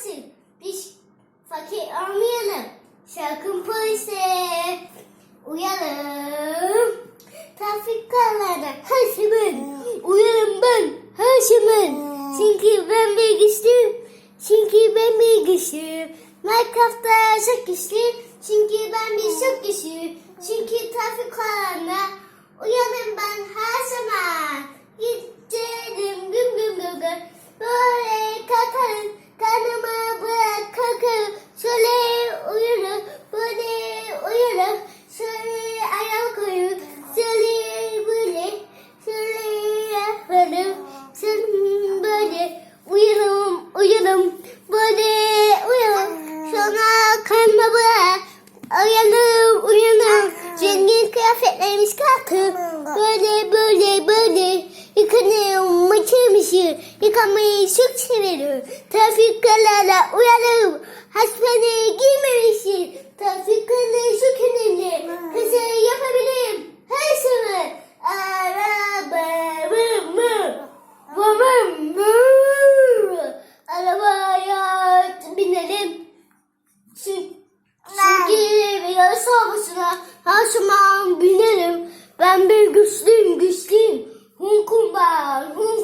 olmasın. Biz fakir olmayalım. Sakın polise uyalım. Trafik kurallarına Haşim'in. Uyarım ben Haşim'in. Çünkü ben bilgisayarım. Çünkü ben bilgisayarım. Minecraft'ta çok güçlü. Çünkü ben bir çok güçlü. Çünkü trafik kurallarına Sonra karnıma bırak. Uyanım uyanım. Zengin kıyafetlerimiz kalkıp böyle böyle böyle yıkanıyorum maçırmışım. Yıkamayı çok severim. Trafik kurallarına uyarım. Hastaneye girmemişim. Trafik biraz havasına her zaman binerim. Ben bir güçlüyüm güçlüyüm. Hunkum ben hunkum.